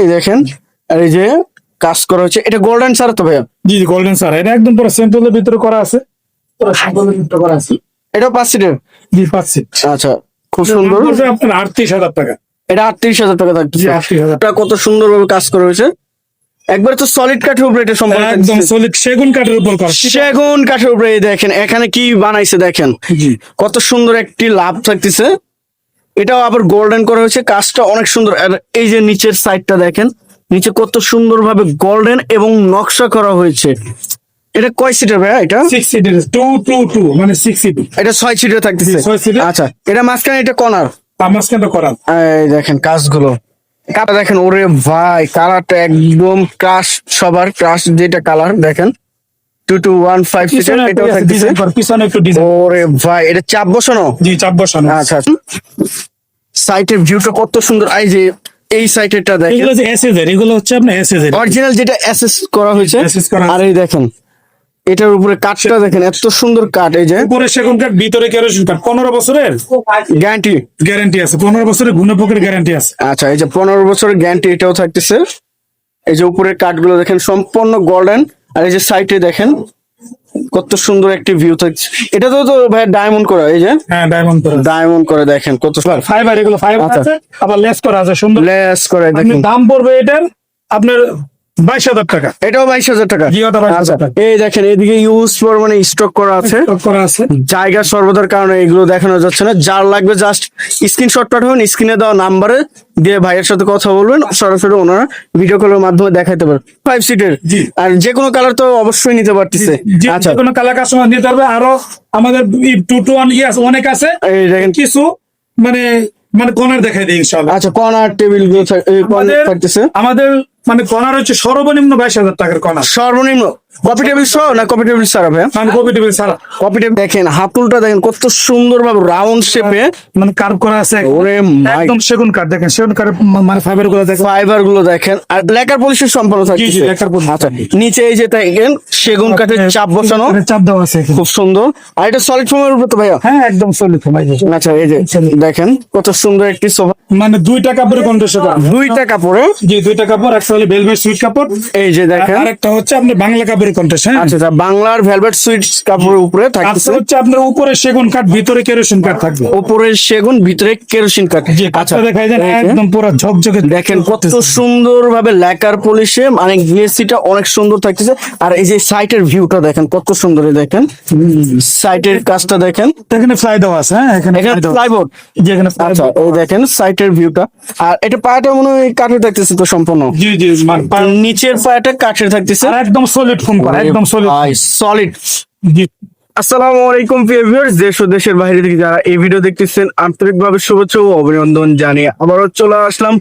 এই দেখেন এই যে কাজ করা হচ্ছে এটা গোল্ডেন সার তো ভাইয়া? জি জি গোল্ডেন স্যার এটা একদম পুরো স্যাম্পলের ভিতরে করা আছে। পুরো স্যাম্পলের ভিতরে করা আছে। এটা পাঁচ সিটের জি পাচ্ছি আচ্ছা খুব সুন্দর। আপনার আটত্রিশ হাজার টাকা। এটা আটত্রিশ হাজার টাকা থাকছে কত সুন্দর ভাবে কাজ করা হয়েছে। একবারে তো সলিড কাঠের উপরে এটা সম্পূর্ণ একদম সলিড সেগুন কাঠের উপর করা। সেগুন কাঠের উপরে দেখেন এখানে কি বানাইছে দেখেন। জি। কত সুন্দর একটি লাভ থাকতেছে। এটাও আবার গোল্ডেন করা হয়েছে। কাজটা অনেক সুন্দর। আর এই যে নিচের সাইডটা দেখেন নিচে কত সুন্দর ভাবে গোল্ডেন এবং নকশা করা হয়েছে। এটা কয় সিটের ভাইয়া এটা? সিক্স সিটের টু টু টু মানে সিক্স সিট এটা ছয় সিটের থাকতেছে। ছয় সিটের। আচ্ছা এটা মাঝখানে এটা কর্নার আমার স্ক্যানটা করা এই দেখেন কাজগুলো। কাটা দেখেন ওরে ভাই কালারটা একদম ক্রাশ সবার ক্রাশ যেটা কালার দেখেন। টু টু ওয়ান ফাইভ এটাও থাকতেছে? পিছনে একটু ওরে ভাই এটা চাপ বসানো? জি চাপ বসানো। আচ্ছা সাইটের ভিউটা কত সুন্দর। এই যে এই সাইটেরটা দেখেন। এগুলো যে এসএস এর এগুলো হচ্ছে আপনার এসএস এর। অরিজিনাল যেটা করা হয়েছে আর এই দেখেন এটার উপরে কাঠটা দেখেন এত সুন্দর কাঠ এই যে। উপরে সেগুন কাঠ ভিতরে কেরোসিন কাঠ। পনেরো বছরের? গ্যারান্টি গ্যারান্টি আছে। পনেরো বছরের গুণে পোকের গ্যারান্টি আছে। আচ্ছা এই যে পনেরো বছরের গ্যারান্টি এটাও থাকতেছে। এই যে উপরের কাঠগুলো দেখেন সম্পূর্ণ গোল্ডেন আর এই যে সাইডে দেখেন কত সুন্দর একটি ভিউ থাকছে এটা তো তো ভাই ডায়মন্ড করা এই যে? হ্যাঁ ডায়মন্ড করা। ডায়মন্ড করে দেখেন কত সুন্দর ফাইবার এগুলো ফাইবার আচ্ছা। আছে আবার লেস করা আছে সুন্দর। লেস করে দেখেন। দাম পড়বে এটার আপনার বাইশ হাজার টাকা। এটাও বাইশ হাজার টাকা। জি, ওটা 22,000 আচ্ছা। এই দেখেন এদিকে ইউজ মানে স্টক করা আছে। Stock করা আছে। জায়গা সর্বদার কারণে এগুলো দেখানো যাচ্ছে না। যার লাগবে জাস্ট স্ক্রিনশট পাঠাবেন স্ক্রিনে দেওয়া নাম্বারে দিয়ে ভাইয়ের সাথে কথা বলবেন সরাসরি ওনারা ভিডিও কলের মাধ্যমে দেখাইতে পারবেন। ফাইভ সিটের। আর যে কোনো কালার তো অবশ্যই নিতে পারতেছে। আচ্ছা। কোনো কালার কাস্টমার নিতে পারবে। আরও আমাদের টু টু ওয়ান ইয়াস অনেক আছে। কিছু মানে মানে কর্নার দেখাই দিই আচ্ছা কর্নার টেবিলগুলো থাকতেছে। আমাদের মানে কণার হচ্ছে সর্বনিম্ন বাইশ হাজার টাকার কণা। সর্বনিম্ন। কপি টেবিল সহ না কপি টেবিল ভাইয়া মানে কপি টেবিল ছাড়া কপি টেবিল দেখেন হাতুলটা দেখেন কত সুন্দর ভাবে রাউন্ড শেপে মানে কার্ভ করা আছে ওরে একদম সেগুন কাঠ দেখেন সেগুন কাঠের মানে ফাইবারগুলো দেখেন। ফাইবারগুলো দেখেন। আর লেকার পলিশের থাকতেছে। Lacquer polish। আচ্ছা নিচে এই যে দেখেন সেগুন কাঠের চাপ বসানো। চাপ দেওয়া আছে খুব সুন্দর। আর এটা সলিড ফোমের উপরে তো ভাইয়া? হ্যাঁ একদম সলিড ভাই আচ্ছা এই যে দেখেন কত সুন্দর একটি সোফা মানে দুইটা কাপড়ের কন্ট্রাস্ট করা। দুইটা কাপড়ে? জি দুইটা কাপড় একটা হলো ভেলভেট সুইট কাপড়। এই যে দেখেন। আর একটা হচ্ছে আপনার বাংলা কাপড়ের কন্ট্রাস্ট হ্যাঁ? আচ্ছা আচ্ছা বাংলার ভেলভেট সুইট কাপড়ের উপরে আচ্ছা হচ্ছে আপনার উপরে সেগুন কাঠ ভিতরে কেরোসিন কাঠ থাকবে। উপরের সেগুন ভিতরে কেরোসিন কাঠ। আচ্ছা দেখাই একদম পুরো ঝকঝকে দেখেন কত সুন্দর ভাবে লেকার পলিশে মানে গ্লেসিটা অনেক সুন্দর থাকতেছে। আর এই যে সাইটের ভিউটা দেখেন কত সুন্দর দেখেন। সাইটের কাজটা দেখেন। এখানে ফ্লাই দেওয়া আছে হ্যাঁ এখানে এখানে আচ্ছা। এই দেখেন সাইটের ভিউটা আর এটা পায়াটা মনে হয় কাঠের থাকতেছে তো সম্পূর্ণ। জি জি মানে নিচের পায়াটা কাঠের থাকতেছে। আর একদম সলিড ফোম করা একদম সলিড সলিড জি। আসসালামু আলাইকুম ভিউয়ার্স দেশ ও দেশের বাইরে থেকে যারা এই ভিডিও দেখতেছেন আন্তরিকভাবে শুভেচ্ছা ও অভিনন্দন জানিয়ে আবারও চলে আসলাম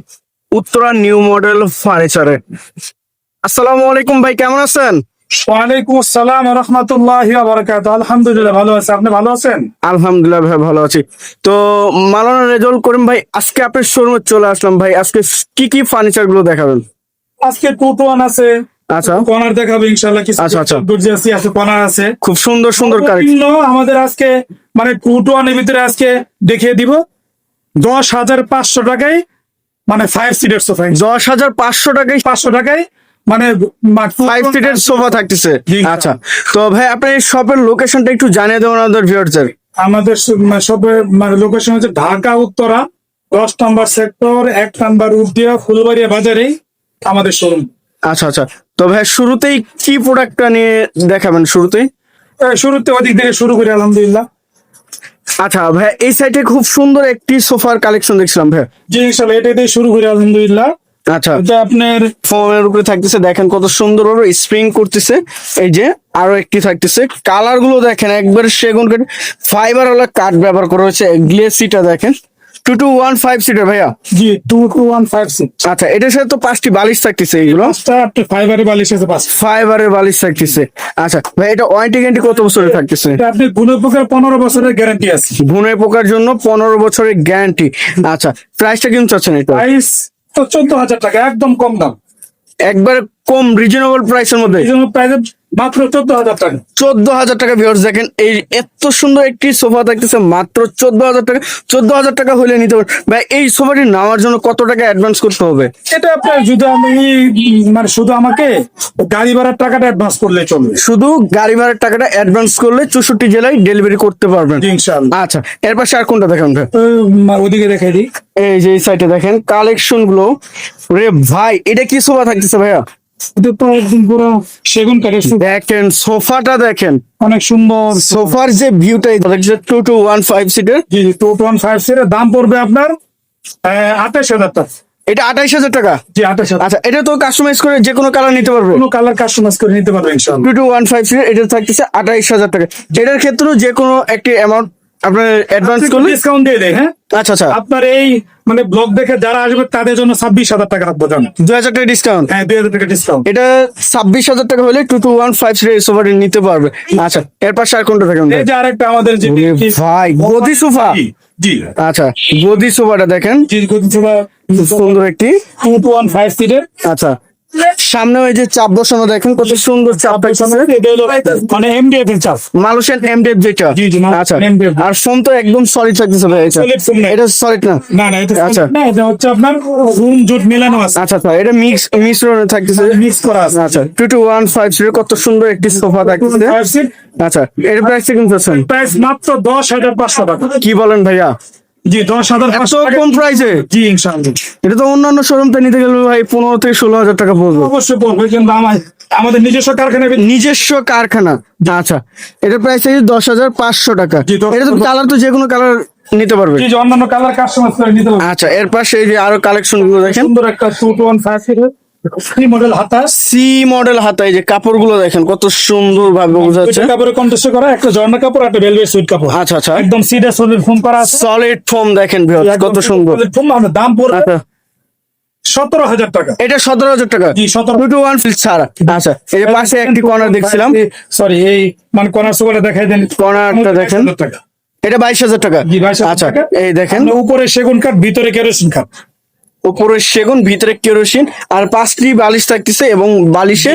উত্তরা নিউ মডেল ফার্নিচারে আসসালামু আলাইকুম ভাই কেমন আছেন? ওয়ালাইকুম আসসালাম রহমতুল্লাহ বারাকাত আলহামদুলিল্লাহ ভালো আছে। আপনি ভালো আছেন? আলহামদুলিল্লাহ ভাই ভালো আছি। তো মালানা রেজল করিম ভাই আজকে আপনার শোরুমে চলে আসলাম ভাই। আজকে কি কি ফার্নিচারগুলো দেখাবেন? আজকে টু টু আছে আচ্ছা। কর্নার দেখাবে ইনশাল্লাহ কিছু আচ্ছা, আচ্ছা। গর্জিয়াসি আছে কর্নার আছে। খুব সুন্দর সুন্দর কালেকশন আমাদের আজকে মানে টু ওয়ানের ভিতরে আজকে দেখিয়ে দিব। দশ হাজার পাঁচশো টাকায় মানে ফাইভ সিটের সোফা দশ হাজার পাঁচশো টাকায় পাঁচশো টাকায় মানে ফাইভ সিটের সোফা থাকতেছে। আচ্ছা। তো ভাই আপনার এই শপের লোকেশনটা একটু জানিয়ে দেবেন আমাদের ভিউয়ারদের আমাদের সব মানে লোকেশন হচ্ছে ঢাকা উত্তরা। দশ নম্বর সেক্টর এক নম্বর উদ্দিয়া ফুলবাড়িয়া বাজারেই আমাদের শোরুম আচ্ছা আচ্ছা। তো ভাই শুরুতেই কি প্রোডাক্টটা নিয়ে দেখাবেন? শুরুতেই? শুরুতে ওদিক থেকে শুরু করি আলহামদুলিল্লাহ। আচ্ছা ভাই এই সাইডে খুব সুন্দর একটি সোফার কালেকশন দেখছিলাম ভাই। জি ইনশাল্লাহ এটা দিয়ে শুরু করি আলহামদুলিল্লাহ। আচ্ছা। এটা আপনার ফোমের উপরে থাকতেছে দেখেন কত সুন্দর ভাবে স্প্রিং করতেছে। এই যে আরও একটি থাকতেছে। কালারগুলো দেখেন একবার সেগুন কাঠ ফাইবার ওয়ালা কাঠ ব্যবহার করা হয়েছে গ্লেসিটা দেখেন। Two two one five seater ভাইয়া? জি two two one five six আচ্ছা এটার সাথে তো পাঁচটি বালিশ থাকতেছে এইগুলো। পাঁচটা ফাইবারের বালিশ আছে পাঁচ ফাইবারের বালিশ থাকতেছে। আচ্ছা ভাই এটা ওয়ারেন্টি গ্যারান্টি কত বছরের থাকতেছে? আপনি গুণপোকের পনেরো বছরের গ্যারান্টি আছে। ঘুনে পোকার জন্য পনেরো বছরের গ্যারান্টি আচ্ছা প্রাইসটা কিন্তু চাচ্ছেন এটা? প্রাইস তো চোদ্দ হাজার টাকা একদম কম দাম। একবার কম রিজনেবল প্রাইসের মধ্যে? প্রাইস মাত্র চোদ্দ হাজার টাকা। চোদ্দ হাজার টাকা ভিউয়ার্স দেখেন এই এত সুন্দর একটি সোফা থাকতেছে মাত্র চোদ্দ হাজার টাকা। চোদ্দ হাজার টাকা হলে নিতে পারবেন ভাই এই সোফাটি নেওয়ার জন্য কত টাকা অ্যাডভান্স করতে হবে? এটা আপনার যদি আমি মানে শুধু আমাকে গাড়ি ভাড়ার টাকাটা অ্যাডভান্স করলে চলবে। শুধু গাড়ি ভাড়ার টাকাটা অ্যাডভান্স করলে চৌষট্টি জেলায় ডেলিভারি করতে পারবেন। ইনশাআল্লাহ। আচ্ছা এর পাশে আর কোনটা দেখেন ওদিকে দেখাই দিই। এই যে এই সাইডে দেখেন কালেকশনগুলো রে ভাই এটা কি সোফা থাকতেছে ভাইয়া? এটা তো একদম পুরো সেগুন কাঠের দেখেন সোফাটা দেখেন। অনেক সুন্দর। সোফার যে ভিউটা টু টু ওয়ান ফাইভ সিটের জি টু ওয়ান ফাইভ সিটের দাম পড়বে আপনার আঠাশ হাজার টাকা। এটা আঠাইশ হাজার টাকা? জি আচ্ছা এটা তো কাস্টমাইজ করে যে কোনো কালার নিতে পারবে? কোনো কালার কাস্টমাইজ করে নিতে পারবে ইনশাআল্লাহ। টু টু ওয়ান ফাইভ সিটের এটা থাকতেছে আঠাইশ হাজার টাকা। এটার ক্ষেত্রেও যে কোনো একটি অ্যামাউন্ট আপনার অ্যাডভান্স করলে? ডিসকাউন্ট দিয়ে দেয় হ্যাঁ? আচ্ছা আচ্ছা। আপনার এই মানে ব্লগ দেখে যারা আসবে তাদের জন্য ছাব্বিশ হাজার টাকা রাখব জানো দুই হাজার টাকা ডিসকাউন্ট হ্যাঁ দুই হাজার টাকা ডিসকাউন্ট এটা ছাব্বিশ হাজার টাকা হলে টু টু ওয়ান ফাইভ সিটের সোফাটি নিতে পারবে। আচ্ছা এর পাশে আর কোনটা থাকবে এই যে আরেকটা আমাদের যে ভাই গদি সোফা জি, জি। আচ্ছা গদি সোফাটা দেখেন। জি গদি সোফা সুন্দর একটি। টু টু ওয়ান ফাইভ সিটের আচ্ছা সামনে ওই যে চাপ বসানো দেখেন কত সুন্দর চাপ মানে এমডিএফ এর চাপ। মালয়েশিয়ান এমডেভ যেটা। জি, জি, আচ্ছা। আর ফোন তো একদম সলিড থাকতেছে ভাই এটা। এটা সলিড না? না না এটা আচ্ছা। না এটা হচ্ছে আপনার রুম জুট মেলানো আছে। আচ্ছা আচ্ছা এটা মিক্স মিশ্রণে থাকতেছে। মিক্স করা আছে। আচ্ছা কত সুন্দর একটি সোফা থাকতেছে। আচ্ছা এর প্রাইস মাত্র দশ হাজার পাঁচশো টাকা। কি বলেন ভাইয়া? জি দশ হাজার এত পাঁচশো টাকা কম প্রাইসে জি ইনশাআল্লাহ। এটা তো অন্যান্য শোরুম নিতে গেলে ভাই পনেরো থেকে ষোলো হাজার টাকা পড়বে। অবশ্যই পড়বে কিন্তু আমার আমাদের নিজস্ব কারখানায় নিজস্ব কারখানা। আচ্ছা এটার প্রাইস আছে দশ হাজার পাঁচশো টাকা। এটা তো কালার তো যে কোনো কালার নিতে পারবে। জি অন্যান্য কালার কাস্টমাইজ নিতে পারবে। আচ্ছা এর পাশে এই যে আরও কালেকশনগুলো দেখেন। সুন্দর একটা টু টু ওয়ান ফাইভ সিটের মডেল হাতা সি মডেল হাতায় যে কাপড়গুলো দেখেন কত সুন্দর ভাবে বোঝা যাচ্ছে কাপড়ে কন্টেস্ট করা একটা জর্না কাপড় একটা ভেলভেট সুইট কাপড়। আচ্ছা আচ্ছা। একদম সিডা সলিড ফোম করা সলিড ফোম দেখেন viewers, কত সুন্দর। ফোম আমাদের দাম পড়বে আচ্ছা। সতেরো হাজার টাকা। এটা সতেরো হাজার টাকা? জি, 17 টু ওয়ান ফিল ছাড়া। আচ্ছা এই যে পাশে একটি কর্নার দেখছিলাম। সরি এই মানে কর্নার সোফাটা দেখাই দেন। কর্নারটা দেখেন। এটা বাইশ হাজার টাকা। জি, 22,000 আচ্ছা এই দেখেন। উপরে সেগুন কাঠ ভিতরে কেরোসিন কাঠ উপরে সেগুন ভিতরে কেরোসিন আর পাঁচটি বালিশ থাকতেছে এবং বালিশে।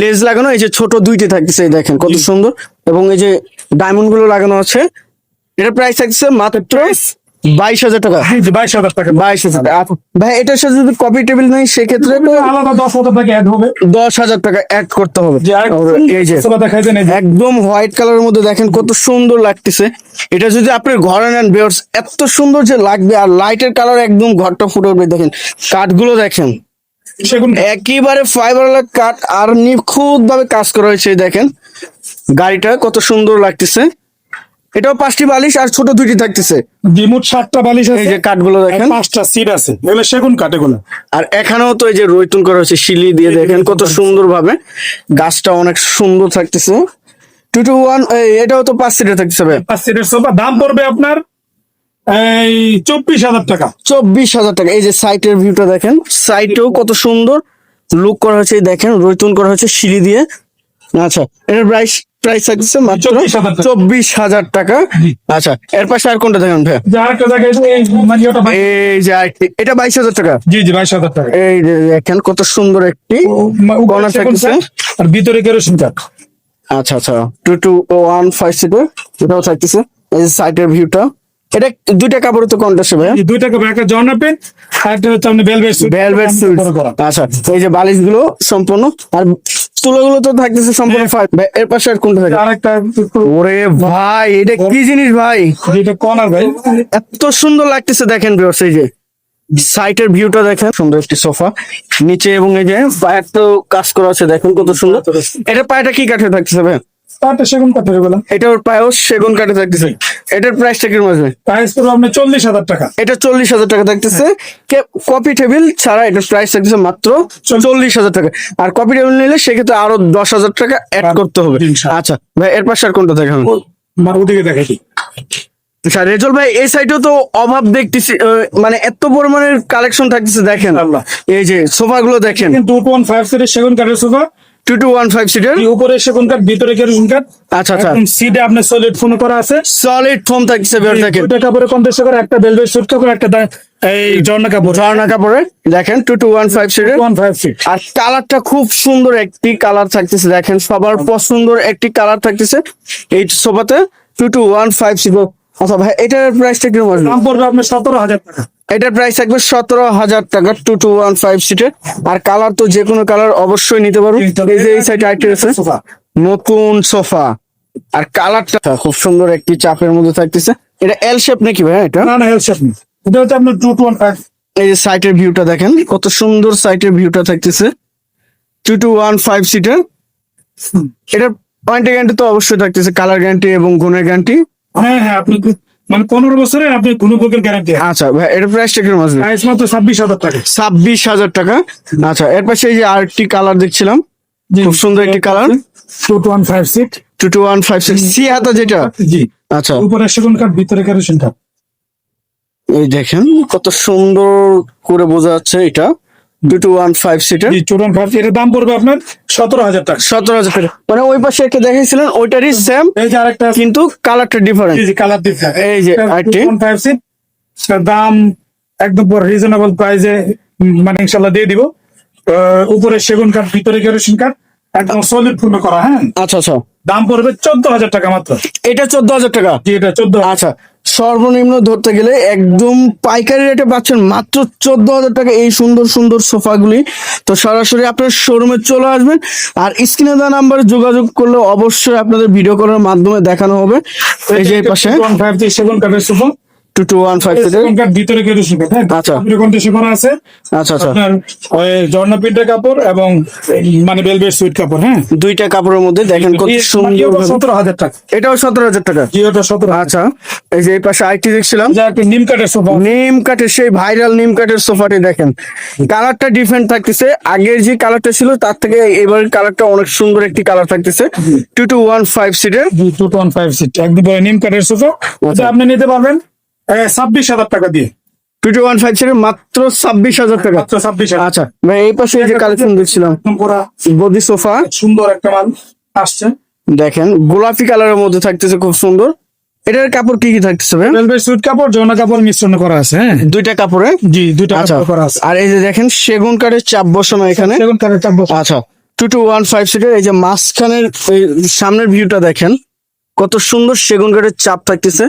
লেজ লাগানো এই যে ছোট দুইটি থাকতেছে দেখেন কত সুন্দর। এবং এই যে ডায়মন্ডগুলো লাগানো আছে এটা প্রাইস থাকতেছে মাত্র বাইশ হাজার টাকা। বাইশ হাজার টাকা। বাইশ হাজার। টাকা ভাই এটার সাথে যদি কপি টেবিল নেই সেক্ষেত্রে আলাদা দশ হাজার টাকা অ্যাড হবে। দশ হাজার টাকা অ্যাড করতে হবে। এই যে। একদম হোয়াইট কালারের মধ্যে দেখেন কত সুন্দর লাগতেছে। এটা যদি আপনি ঘরে নেন বেয়ার্স এত সুন্দর যে লাগবে আর লাইটের কালার একদম ঘরটা ফুটে উঠবে। দেখেন কাঠগুলো দেখেন। একেবারে ফাইবার কাঠ আর নিখুঁত ভাবে কাজ করা হয়েছে দেখেন। গাড়িটা কত সুন্দর লাগতেছে। এটাও পাঁচটি বালিশ আর ছোট দুইটি থাকতেছে। জি মোট সাতটা বালিশ এই আছে যে কাঠগুলো দেখেন। পাঁচটা সিট আছে। এগুলো সেগুন কাঠ এগুলো। আর এখানেও তো এই যে রৈতুন করা হয়েছে শিলি দিয়ে দেখেন কত সুন্দর ভাবে গাছটা অনেক সুন্দর থাকতেছে। টু টু ওয়ান এটাও তো পাঁচ সিটের থাকতেছে ভাই। পাঁচ সিটের সোফা। দাম পড়বে আপনার এই চব্বিশ হাজার টাকা। চব্বিশ হাজার টাকা। এই যে সাইটের ভিউটা দেখেন সাইটেও কত সুন্দর। লুক করা হয়েছে দেখেন রৈতুন করা হয়েছে সিঁড়ি দিয়ে। আচ্ছা এটার প্রাইস প্রাইস থাকছে মাত্র 24,000 টাকা। চব্বিশ হাজার টাকা। আচ্ছা এর পাশে আর কোনটা দেখেন ভাই এই মানে এই যে এটা বাইশ হাজার টাকা। জি জি বাইশ হাজার টাকা। এই যে দেখেন কত সুন্দর একটি কর্নার সেগুন আর ভিতরে কেরোসিন কাঠ আচ্ছা আচ্ছা টু টু ওয়ান ফাইভ সিটের এটাও থাকতেছে। এই যে সাইটের ভিউটা এটা দুইটা কাপড় তো কন্টাসে ভাই এই দুইটা কাপড় একটা জর্না পেন আর একটা হচ্ছে আপনি ভেলভেট সুইট ভেলভেট করা। আচ্ছা এই যে বালিশগুলো সম্পূর্ণ আর তুলোগুলো তো থাকতেছে সম্পূর্ণ হ্যাঁ। ফাইভ এর পাশে আর কোনটা থাকে আরেকটা একটু ওরে ভাই এটা কি জিনিস ভাই? যেটা কর্নার ভাই। এত সুন্দর লাগতেছে দেখেন ভিউয়ার্স এই যে সাইটের ভিউটা দেখেন। সুন্দর একটি সোফা নিচে এবং এই যে পায়ের তো কাজ করা আছে দেখেন কত সুন্দর। এটা পায়েটা কি কাঠে থাকতেছে ভাই? তারটা সেগুন কাঠের এগুলো। এটার পায়েও সেগুন কাঠে থাকতেছে। এটার প্রাইসটা কীরকম আসবে? প্রাইস পড়বে আপনার চল্লিশ হাজার টাকা। এটা চল্লিশ হাজার টাকা থাকতেছে। কপি টেবিল ছাড়া এটার প্রাইস থাকতেছে মাত্র চল্লিশ। হাজার টাকা। আর কপি টেবিল নিলে সেক্ষেত্রে আরও দশ হাজার টাকা অ্যাড করতে হবে। আচ্ছা ভাই এর পাশে আর কোনটা দেখাবেন? আমার ওদিকে দেখাই আচ্ছা রেজল ভাই এই সাইডেও তো অভাব দেখতেছি মানে এত পরিমাণের কালেকশন থাকতেছে দেখেন। এই যে সোফা গুলো দেখেন। টু টু ওয়ান ফাইভ সিটের সেগুন কাঠের sofa two two one five সিটের উপরে সেগুন কাঠ ভিতরে কেরোসিন কাঠ আচ্ছা আচ্ছা। সিটে আপনার সলিড ফোন করা আছে। সলিড ফোম থাকছে বের দেখেন দুইটা কাপড়ে কন্টেস্ট করে একটা ভেলভেট সুইট কাপড় একটা এই ঝর্ণা কাপড়। ঝর্ণা কাপড়ে। দেখেন টু টু ওয়ান ফাইভ সিটের ওয়ান ফাইভ সিট আর কালারটা খুব সুন্দর একটি কালার থাকতেছে দেখেন সবার পছন্দের একটি কালার থাকতেছে। এই সোফাতে two two one five seat আচ্ছা ভাই এটার প্রাইসটা কীরকম দাম পড়বে আপনার সতেরো হাজার টাকা। এটার প্রাইস থাকবে সতেরো হাজার টাকা টু টু ওয়ান ফাইভ সিটের আর কালার তো যে কোনো কালার অবশ্যই নিতে পারব এই যে এই সাইড আছে। নতুন সোফা আর কালারটা খুব সুন্দর একটি চাপের মধ্যে থাকতেছে। এটা এল শেপ নাকি ভাই এটা? না না হেলথ শেপ নেই এটা হচ্ছে আপনার টু টু ওয়ান ফাইভ এই যে সাইটের ভিউটা দেখেন কত সুন্দর সাইটের ভিউটা থাকতেছে। Two two one five seater এটা ওয়ারেন্টি গ্যারান্টি তো অবশ্যই থাকতেছে। কালার গ্যারান্টি এবং গুণের গ্যারান্টি হ্যাঁ হ্যাঁ আপনি মানে পনেরো বছরে আপনি কোনো প্রকার গ্যারান্টি আচ্ছা ভাই এটার প্রাইসটা কীরকম আসবে প্রাইস মাত্র ছাব্বিশ হাজার টাকা। ছাব্বিশ হাজার টাকা। আচ্ছা এর পাশে এই যে আরেকটি কালার দেখছিলাম। খুব সুন্দর একটি colour two two one five seat two two one five six C হাতা যেটা। জি। আচ্ছা। উপরে সেগুন কাঠ ভিতরে কেরোসিন কাঠ এই দেখেন কত সুন্দর করে বোঝা যাচ্ছে এটা। Two two one five seater one five এর দাম পড়বে আপনার সতেরো হাজার টাকা। সতেরো হাজার টাকা। মানে ওই পাশে একটা দেখাইছিলেন ওইটারই সেম এই যে আরেকটা কিন্তু কালারটা ডিফারেন্ট কালার দিচ্ছে এই যে আরেকটি। ফাইভ সিট দাম একদম রিজনেবল প্রাইসে মানে ইনশাল্লাহ দিয়ে দিব। উপরে সেগুন কাঠ ভিতরে কেরোসিন কাঠ একদম সলিড পূর্ণ করা হ্যাঁ? আচ্ছা আচ্ছা। দাম পড়বে চোদ্দ হাজার টাকা মাত্র। এটা চোদ্দ হাজার টাকা? জি এটা চোদ্দ আচ্ছা সর্বনিম্ন ধরতে গেলে একদম পাইকারি রেটে পাচ্ছেন মাত্র চোদ্দ হাজার টাকা এই সুন্দর সুন্দর সোফাগুলি। তো সরাসরি আপনার শোরুমে চলে আসবেন আর স্ক্রিনে দেওয়া নাম্বারে যোগাযোগ করলে অবশ্যই আপনাদের ভিডিও কলের মাধ্যমে দেখানো হবে। এই যে পাশে। সেগুন কাঠের sofa. Two two one five ভিতরে কেরোসিন হ্যাঁ আচ্ছা। কন্টেসে করা আছে? আচ্ছা আচ্ছা। আপনার ওই ঝর্ণা প্রিন্টের কাপড় এবং মানে বেলভেট সুইট কাপড় হ্যাঁ? দুইটা কাপড়ের মধ্যে দেখেন কত সুন্দর সতেরো হাজার টাকা। এটাও সতেরো হাজার টাকা? সতেরো আচ্ছা এই যে এই পাশে আইটি দেখছিলাম। যা নিম কাঠের সোফা। নিম কাঠের সেই ভাইরাল নিম কাঠের সোফাটি দেখেন। কালারটা ডিফারেন্ট থাকতেছে। আগের যে কালারটা ছিল তার থেকে এবারের কালারটা অনেক সুন্দর একটি কালার থাকতেছে। টু টু ওয়ান ফাইভ সিটের two two one five seat একদম নিম কাঠের সোফা। এটা আপনি নিতে পারবেন। ছাব্বিশ হাজার টাকা দিয়ে। টু টু ওয়ান ফাইভ মাত্র ছাব্বিশ হাজার টাকা। মাত্র ছাব্বিশ আচ্ছা ভাই এই পাশে এই যে কালেকশন দেখছিলাম গদি সোফা। সুন্দর একটা মাল আসছে। দেখেন গোলাপি কালারের মধ্যে থাকতেছে খুব সুন্দর। এটার কাপড় কি কি থাকতেছে ভাই? রেলওয়ে কাপড় যৌনা কাপড় মিশ্রণ করা আছে হ্যাঁ। দুইটা কাপড়ে? জি দুইটা আচ্ছা কাপড় করা আছে। আর এই যে দেখেন সেগুন কাঠের চাপ বসানো এখানে। সেগুন কাঠের চাপ। আচ্ছা টু টু ওয়ান ফাইভ সিটের এই যে মাঝখানের সামনের ভিউটা দেখেন কত সুন্দর সেগুন কাঠের চাপ থাকতেছে।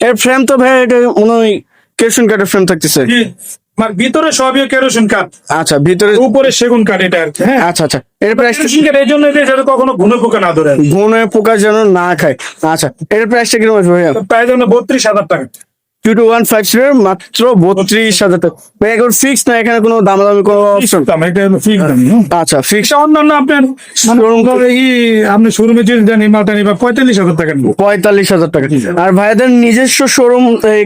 এর ফ্রেম তো ভাই এটা মনে কেরোসিন কাঠের ফ্রেম থাকতেছে। মানে ভিতরে সবই কেরোসিন কাঠ আচ্ছা ভিতরে উপরে সেগুন কাঠ এটা আর হ্যাঁ। আচ্ছা আচ্ছা। এর প্রাইস কেরোসিন কাঠ এই জন্য এটা যাতে কখনো ঘুনে পোকা না ধরে ঘুনে পোকা যেন না খায়। আচ্ছা এর প্রাইসটা কীরকম আসবে ভাইয়া? প্রায় জন্য বত্রিশ হাজার টাকা। টু টু ওয়ান ফাইভ সিটের মাত্র বত্রিশ হাজার টাকা। ভাই এখন ফিক্স না? এখানে কোনো দামাদামি কোনো অপশন দাম, এটা দাম। আচ্ছা ফিক্স অন্যান্য আপনার শোরুম ই আপনি শোরুমে যদি দেন এই মালটা নিবা পঁয়তাল্লিশ হাজার টাকা নিবো। পঁয়তাল্লিশ হাজার টাকা। আর ভাইদের নিজস্ব শোরুম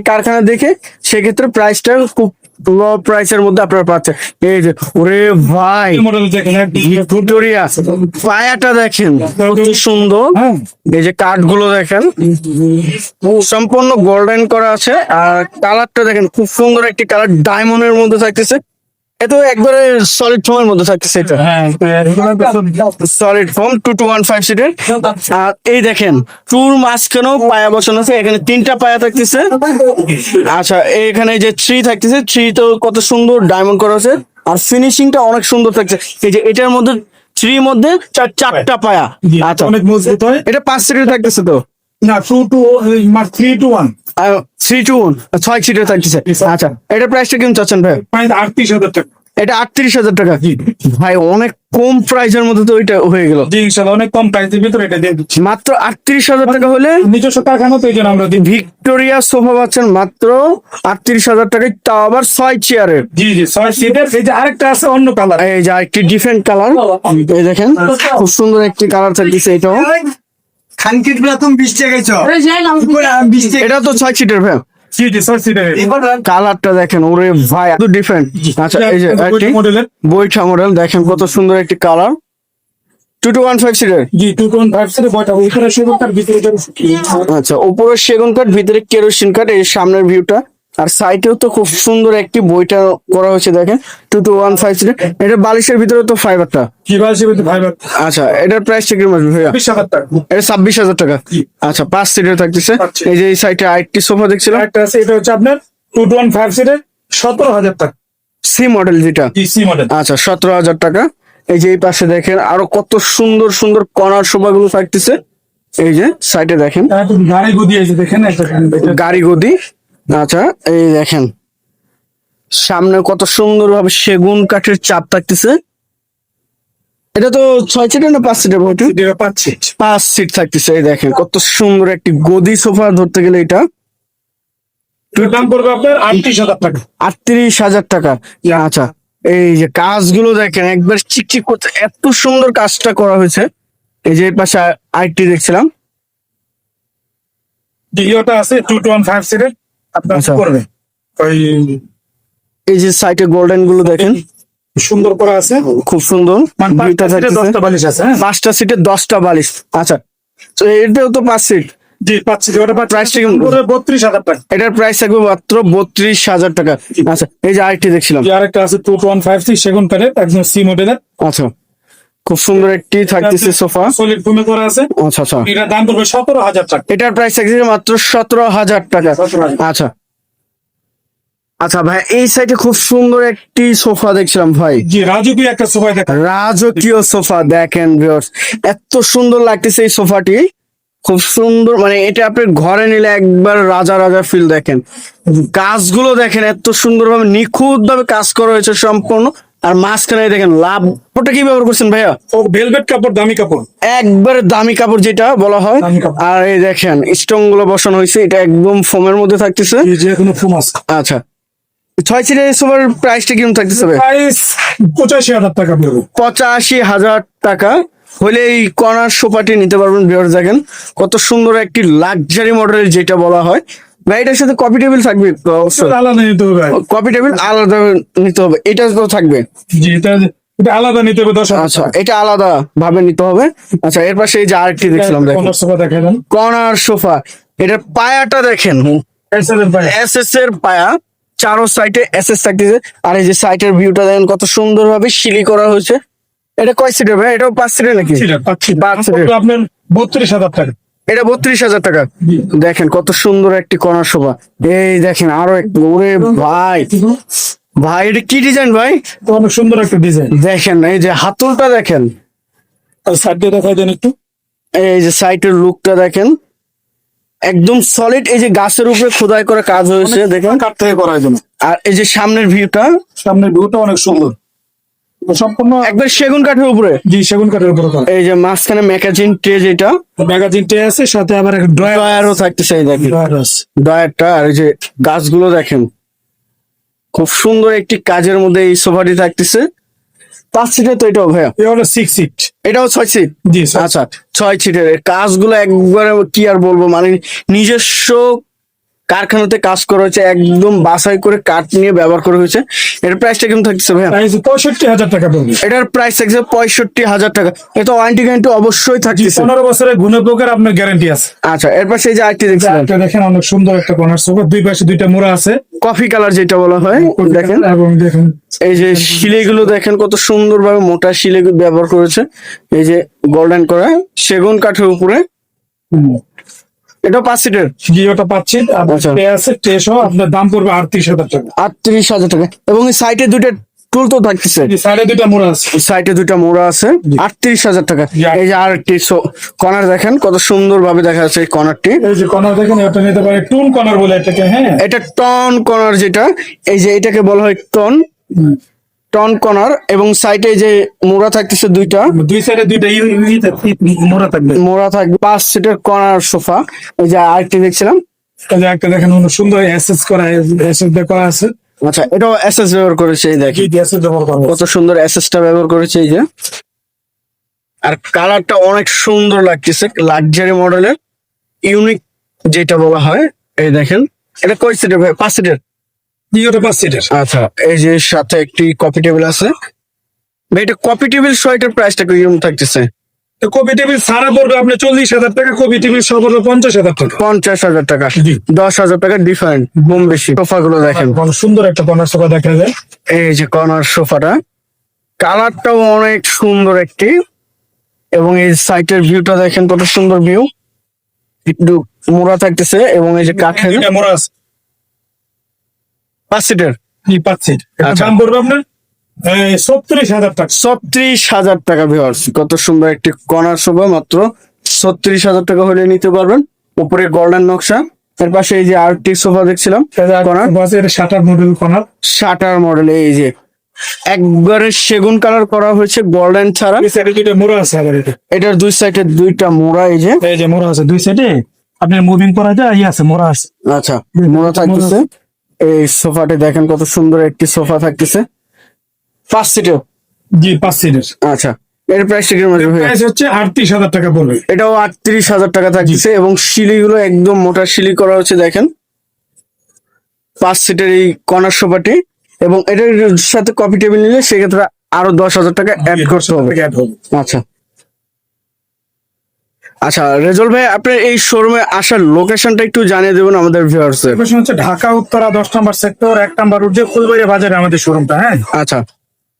কারখানা দেখে সেক্ষেত্রে প্রাইসটা খুব লো প্রাইসের মধ্যে আপনারা পাচ্ছেন। এই যে ওরে ভাই ভিক্টোরিয়া পায়াটা দেখেন কত সুন্দর। হ্যাঁ। এই যে কাঠগুলো দেখেন সম্পূর্ণ গোল্ডেন করা আছে আর কালারটা দেখেন খুব সুন্দর একটি কালার ডায়মন্ডের মধ্যে থাকতেছে। এত একবারে সলিড ফোমের মধ্যে থাকতেছে এটা। Solid foam two two one five সিটের আর এই দেখেন টুর মাঝখানেও পায়া বসানো আছে এখানে তিনটা পায়া থাকতেছে। আচ্ছা এখানে যে থ্রি থাকতেছে থ্রি তো কত সুন্দর ডায়মন্ড করা আছে। আর ফিনিশিংটা অনেক সুন্দর থাকছে। এই যে এটার মধ্যে থ্রির মধ্যে চার চারটা পায়া। আচ্ছা অনেক মজবুত হয়। এটা পাঁচ সিটের থাকতেছে তো। না two two three two one three two ছয় সিটের থাকতেছে। আচ্ছা এটা প্রাইসটা কেমন চাচ্ছেন ভাই? আটত্রিশ হাজার টাকা। এটা আটত্রিশ হাজার টাকা। ভাই অনেক কম প্রাইসের মধ্যে তো ওইটা হয়ে গেল। অনেক কম প্রাইসের ভিতরে এটা দিয়ে দিচ্ছি। মাত্র আটত্রিশ হাজার টাকা হলে নিজস্ব কারখানা তো এই জন্য আমরা ভিক্টোরিয়া সোফা পাচ্ছেন মাত্র আটত্রিশ হাজার টাকায় তাও আবার ছয় চেয়ারের জি জি ছয় সিটের এই যে আরেকটা আছে অন্য কালার এই যে একটি ডিফারেন্ট কালার এই দেখেন খুব সুন্দর একটি কালার থাকতেছে এটাও। খানকিট বেতন বিশ টাকায় চ বিশ টাকা এটা তো ছয় সিটের ভাই। জি জি ছয় সিটের কালারটা দেখেন ওরে ভাই এত ডিফারেন্ট আচ্ছা এই যে একটি বইটা মডেল দেখেন কত সুন্দর একটি colour two two one five সিটের জি টু টোন ফাইভ সিটের বয়টা উপরে সেগুন তার ভিতরে আচ্ছা উপরে সেগুন কাঠ ভিতরে কেরোসিন কাঠ এই সামনের ভিউটা আর সাইটেও তো খুব সুন্দর একটি বইটা করা হয়েছে দেখেন। টু টু ওয়ান ফাইভ সিটের এটা বালিশের ভিতরে তো ফাইবারটা কি ভাই সে ভাই আচ্ছা এটার প্রাইসটা কীরকম আসবে ভাইয়া। এটা ছাব্বিশ হাজার টাকা। আচ্ছা পাঁচ সিটের থাকতেছে। এই যে এই সাইডে আরেকটি সোফা দেখছিলাম। একটা আছে এটা হচ্ছে আপনার টু টু ওয়ান ফাইভ সিটের সতেরো হাজার টাকা। সি মডেল যেটা। সি মডেল আচ্ছা সতেরো হাজার টাকা। এই যে এই পাশে দেখেন আরও কত সুন্দর সুন্দর কর্নার সোফা গুলো থাকতেছে। এই যে সাইডে দেখেন। গাড়ি গুদি আছে দেখেন গাড়ি গদি। আচ্ছা এই দেখেন। সামনে কত সুন্দর ভাবে সেগুন কাঠের চাপ থাকতেছে। এটা তো ছয় সিটের না পাঁচ সিটের বইটি পাঁচ সিট। পাঁচ সিট থাকতেছে এই দেখেন কত সুন্দর একটি গদি সোফা ধরতে গেলে এটা। দাম পড়বে আপনার আটত্রিশ হাজার টাকা। আটত্রিশ হাজার টাকা। আচ্ছা এই যে কাজগুলো দেখেন একবার চিকচিক করতে এত সুন্দর কাজটা করা হয়েছে। এই যে পাশে আরেকটি দেখছিলাম। ডিওটা আছে টু টু ওয়ান ফাইভ সিটের। আপনার আচ্ছা। করবে ওই এই যে সাইডে গোল্ডেনগুলো দেখেন। সুন্দর করা আছে। খুব সুন্দর। দশটা বালিশ আছে হ্যাঁ? পাঁচটা সিটে দশটা বালিশ। আচ্ছা। তো এটাও তো পাঁচ সিট জি পাচ্ছি ওটা পাচ্ছি Price বত্রিশ হাজার টাকা। এটার প্রাইস থাকবে মাত্র বত্রিশ হাজার টাকা। আচ্ছা এই যে আরেকটি দেখছিলাম। আরেকটা আছে টু ওয়ান ফাইভ সিক্স সেগুন একদম সি মডেলের আচ্ছা। খুব সুন্দর একটি থাকতেছে সোফা। সলিড ফুমে করা আছে। আচ্ছা আচ্ছা। এটার দাম পড়বে সতেরো হাজার টাকা। এটার প্রাইস থাকছে মাত্র সতেরো হাজার টাকা। আচ্ছা। আচ্ছা ভাই এই সাইডে খুব সুন্দর একটি সোফা দেখছিলাম ভাই। জি রাজুকি একটা সোফায় দেখা রাজকীয় সোফা দেখেন ভিউয়ার্স এত সুন্দর লাগতেছে এই সোফাটি। খুব সুন্দর মানে এটা আপনি ঘরে নিলে একবার রাজা রাজা ফিল দেখেন। কাজগুলো দেখেন এত সুন্দর ভাবে নিখুঁত ভাবে কাজ করা হয়েছে সম্পূর্ণ। আর মাঝখানে দেখেন লাভ ওটা কি ব্যবহার করছেন ভাইয়া? ও ভেলভেট কাপড় দামি কাপড়। একবার দামি কাপড় যেটা বলা হয়। আর এই দেখেন স্টোনগুলো বসানো হয়েছে এটা একদম ফোমের মধ্যে থাকতেছে। এই যে এখনও ফুম আছে। আচ্ছা। ছয় সিটের সোফার প্রাইসটা কীরকম থাকতেছে প্রাইস পঁচাশি হাজার টাকা পঁচাশি হাজার টাকা। হলে এই কর্নার সোফাটি নিতে পারবেন ভিউয়ার দেখেন। কত সুন্দর একটি লাক্সারি মডেলের যেটা বলা হয়। ভাই এটার সাথে কপি টেবিল থাকবে আলাদা নিতে হবে। কপি টেবিল আলাদা নিতে হবে এটা তো থাকবে। জি এটা এটা আলাদা নিতে হবে দশ আচ্ছা এটা আলাদা ভাবে নিতে হবে। আচ্ছা এর পাশে এই যে আরেকটি দেখছিলাম দেখেন সোফা দেখা কর্নার সোফা এটার পায়াটা দেখেন। এস এস এর পায়া। চারো সাইডে এস এস থাকতেছে। আর এই যে সাইটের ভিউটা দেখেন কত সুন্দর ভাবে সিলি করা হয়েছে। এটা কয় সিটের ভাই? এটাও পাঁচ সিটের নাকি? পাঁচ সিটের আপনার বত্রিশ হাজার টাকা। এটা বত্রিশ হাজার টাকা। দেখেন কত সুন্দর একটি কর্নার শোভা। এই দেখেন আরও একটু। ওরে ভাই। ভাই এটা কি ডিজাইন ভাই? তো অনেক সুন্দর একটা ডিজাইন দেখেন এই যে হাতুলটা দেখেন। আর সাইড দেখাই দেন একটু। এই যে সাইটের লুকটা দেখেন। একদম সলিড এই যে গাছের উপরে খোদাই করে কাজ হয়েছে দেখেন। কাঠ থেকে করা জন্য আর এই যে সামনের ভিউটা সামনের ভিউটা অনেক সুন্দর। সম্পূর্ণ একবার সেগুন কাঠের উপরে। জি সেগুন কাঠের উপরে এই যে মাঝখানে ম্যাগাজিন ট্রে যেটা। ম্যাগাজিন টে আছে সাথে আবার ড্রয়ারও থাকতেছে এই দেখেন। ড্রয়ারটা আর এই যে গাছগুলো দেখেন। খুব সুন্দর একটি কাজের মধ্যে এই সোফাটি থাকতেছে। পাঁচ সিটের তো এটাও ভাইয়া? এটা হলো সিক্স সিট এটাও ছয় সিট জি আচ্ছা ছয় সিটের কাজগুলো একবারে কি আর বলব মানে নিজস্ব কারখানাতে কাজ করা হয়েছে একদম বাছাই করে কাঠ নিয়ে ব্যবহার করা হয়েছে। এর প্রাইসটা কেমন থাকছে প্রাইস পঁয়ষট্টি হাজার টাকা পড়বে এটার প্রাইস থাকছে পঁয়ষট্টি হাজার টাকা। এটা ওয়ারেন্টি গ্যারান্টি অবশ্যই জি থাকতেছে। পনেরো বছরের গুণে পোকের আপনার গ্যারান্টি আছে। আচ্ছা এর পাশে এই যে আরেকটি দেখছিলেন একটা দেখেন অনেক সুন্দর একটা কর্নার সোফা দুই পাশে দুইটা মোড়া আছে। কফি কালার যেটা বলা হয় দেখেন। এবং দেখেন এই যে শিলেগুলো দেখেন কত সুন্দর ভাবে মোটা শিলে ব্যবহার করেছে। এই যে গোল্ডেন করা সেগুন কাঠের উপরে। হুম। এটা পাঁচ সিটের? জি ওটা পাচ্ছেন আপনার আচ্ছা। টে আছে টে সহ আপনার দাম পড়বে আটত্রিশ হাজার টাকা। আটত্রিশ হাজার টাকা। এবং এই সাইডে দুইটা টুল তো থাকতেছে। সাইডে দুইটা মোড়া আছে। সাইডে দুইটা মোড়া আছে। আটত্রিশ হাজার টাকা। এই যে আর একটি কর্নার দেখেন কত সুন্দর ভাবে দেখা যাচ্ছে এই কর্নারটি। এই যে কর্নার দেখেন এটা নিতে পারে টুন কর্নার বলে এটাকে হ্যাঁ। এটা টন কর্নার যেটা এই যে এটাকে বলা হয় টন। টন কর্নার এবং সাইডে যে মোড়া থাকতেছে দুইটা দুই সাইডে দুইটা ই- ই- ই- মোড়া থাকবে। মোড়া থাকবে। পাঁচ সিটের কর্নার সোফা এই যে আরেকটি দেখছিলাম। একটা দেখেন অনেক সুন্দর এসএস করা এসএস দিয়ে করা আছে। আচ্ছা এটাও এসএস ব্যবহার করেছে এই দেখি এসএস ব্যবহার করা কত সুন্দর এসএসটা ব্যবহার করেছে এই যে। আর কালারটা অনেক সুন্দর লাগতেছে লাক্সারি মডেলের। ইউনিক যেটা বলা হয় এই দেখেন। এটা কয় সিটের ভাই? পাঁচ সিটের? জি পাঁচ সিটের আচ্ছা এই যে সাথে একটি কপি টেবিল আছে। ভাই এটা কপি টেবিল সহ এটার প্রাইসটা কীরকম থাকতেছে? কপি টেবিল সারা পড়বে আপনি চল্লিশ হাজার টাকা কপি টেবিল সহ পড়বে পঞ্চাশ হাজার টাকা। পঞ্চাশ হাজার টাকা। দশ হাজার টাকা ডিফারেন্ট কম বেশি। সোফা গুলো দেখেন সুন্দর একটা কর্নার সোফা দেখা যায়। এই যে কর্নার সোফাটা। কালারটাও অনেক সুন্দর একটি। এবং এই সাইটের ভিউটা দেখেন কত সুন্দর ভিউ একটু মোড়া থাকতেছে এবং এই যে কাঠের দুইটা মোড়া আছে। পাঁচ সিটের? জি পাচ্ছি এটার আচ্ছা। দাম পড়বে আপনার? সত্তরিশ হাজার টাকা। ছত্রিশ হাজার টাকা ভিউয়ার্স কত সুন্দর একটি কর্নার সোফা মাত্র ছত্রিশ হাজার টাকা হলে নিতে পারবেন। উপরে গোল্ডেন নকশা এর পাশে এই যে আর্টিক সোফা দেখছিলাম shutter model corner shutter model এই যে। একবারে সেগুন কালার করা হয়েছে গোল্ডেন ছাড়া। মোড়া আছে এটার দুই সাইডে দুইটা মোড়া এই যে। এই যে মোড়া আছে দুই সাইডে আপনি মুভিং করা যায় ইয়ে আছে মোড়া আছে। আচ্ছা মোড়া থাকতেছে। এই সোফাটি দেখেন কত সুন্দর একটি সোফা থাকতেছে। পাঁচ সিটের জি পাঁচ সিটের। আচ্ছা এর প্রাইসটা কীরকম আসবে ভাইয়া? প্রাইস হচ্ছে আটত্রিশ হাজার টাকা পড়বে। এটাও আটত্রিশ হাজার টাকা থাকতেছে এবং শিলিগুলো একদম মোটা শিলি করা হচ্ছে দেখেন। পাঁচ সিটের এই কর্নার সোফাটি এবং এটার সাথে কপি টেবিল নিলে সেক্ষেত্রে আরও দশ হাজার টাকা অ্যাড করতে হবে। আচ্ছা। আচ্ছা রেজল ভাই আপনার এই শোরুমে আসার লোকেশনটা একটু জানিয়ে দেবেন আমাদের ভিউয়ার্সদের লোকেশন হচ্ছে ঢাকা উত্তরা দশ নম্বর সেক্টর এক নম্বর রোড যে ফুলবাড়িয়া বাজারে আমাদের শোরুমটা হ্যাঁ? আচ্ছা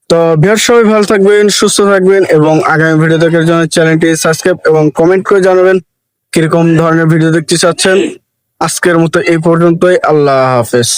তো ভিউয়ার সবাই ভালো থাকবেন সুস্থ থাকবেন এবং আগামী ভিডিও দেখার জন্য চ্যানেলটি সাবস্ক্রাইব এবং কমেন্ট করে জানাবেন কীরকম ধরনের ভিডিও দেখতে চাচ্ছেন। আজকের মতো এই পর্যন্তই আল্লাহ হাফেজ।